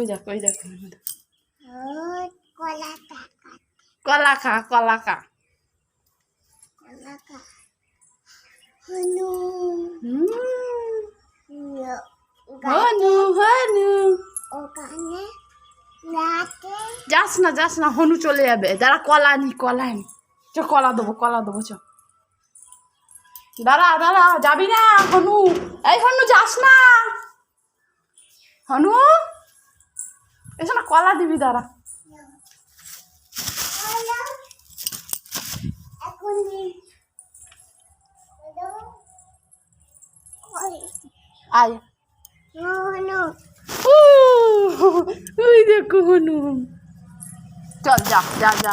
ওই দেখ ওই দেখ কলা খা কলা খা হনু। হনু হনু। ওখানে যাস না যাস না হনু চলে যাবে। দাঁড়া কলা নি কলা নি। চ কলা দেবো কলা দেবো চ। দাঁড়া দাঁড়া যাবি না হনু। এই হনু যাস না। হনু? এসো না কলা দিবি এখন। ওই আয় ওই দেখো হনু। চল যা যা যা।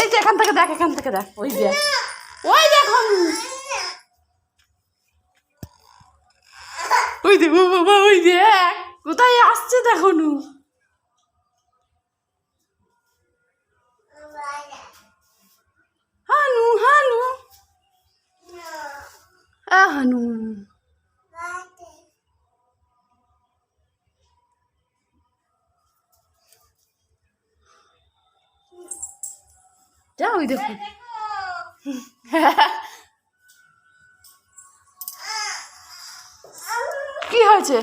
এই যে, এখান থেকে দেখ, এখান থেকে দেখ। ওই যে। ওই দেখ ওই দেখ ও বাবা ওই দেখ কোথায় আসছে দেখো নু? হানু হানু। আ হানু। যা ওই দেখো। কি হয়েছে?